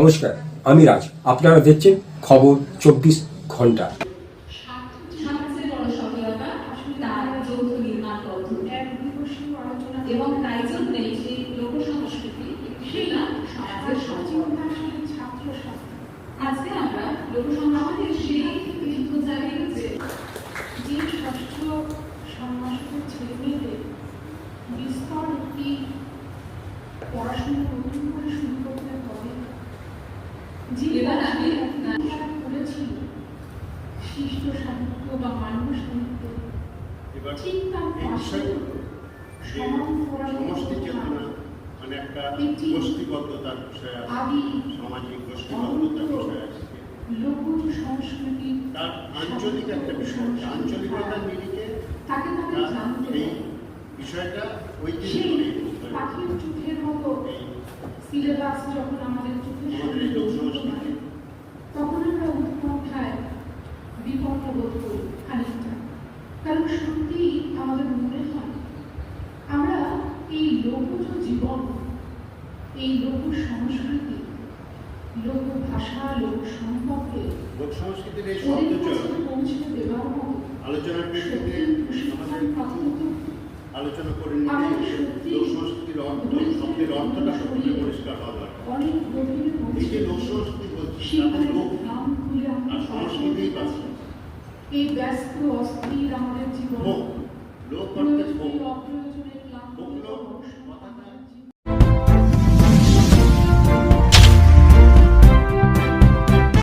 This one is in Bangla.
নমস্কার আমি রাজ। আপনারা দেখছেন খবর চব্বিশ ঘণ্টা। পড়াশোনা নতুন করে শুরু করতে যে এবার আমি করেছিল শিষ্ট সাহিত্য বা মানব সাহিত্য ঠিক তার পাশে বিষয়গুলো যে সমাজ পড়াশোনা সমষ্টি চেতনা মানে একটা একটি বিষয় আছে সামাজিক গোষ্ঠীবদ্ধতার বিষয় আছে লঘু সংস্কৃতি তার আঞ্চলিক একটা বিষয়। আঞ্চলিকতার নিরিখে তাকে তাকে জানতে বিষয়টা হবে। পাখির চোখের মতো সিলেবাস যখন আমাদের এই লোক সংস্কৃতি তখন আমরা উৎকণ্ঠায় বিপন্ন বোধ করি খানিকটা। কারণ সত্যি আমাদের মনে হয় আমরা এই লোকজ জীবন এই লোক সংস্কৃতি লোক ভাষা লোক সম্পর্কে লোক সংস্কৃতির এই পৌঁছে দেওয়ার মতো আলোচনার প্রেক্ষিতে আলোচনা করে সত্যি লোক সংস্কৃতির অর্থ শব্দের অর্থটা সত্যি পরিষ্কার হওয়া এই যে লোক সংস্কৃতি বলছি লোক আর এই ব্যস্ত অস্থির আমাদের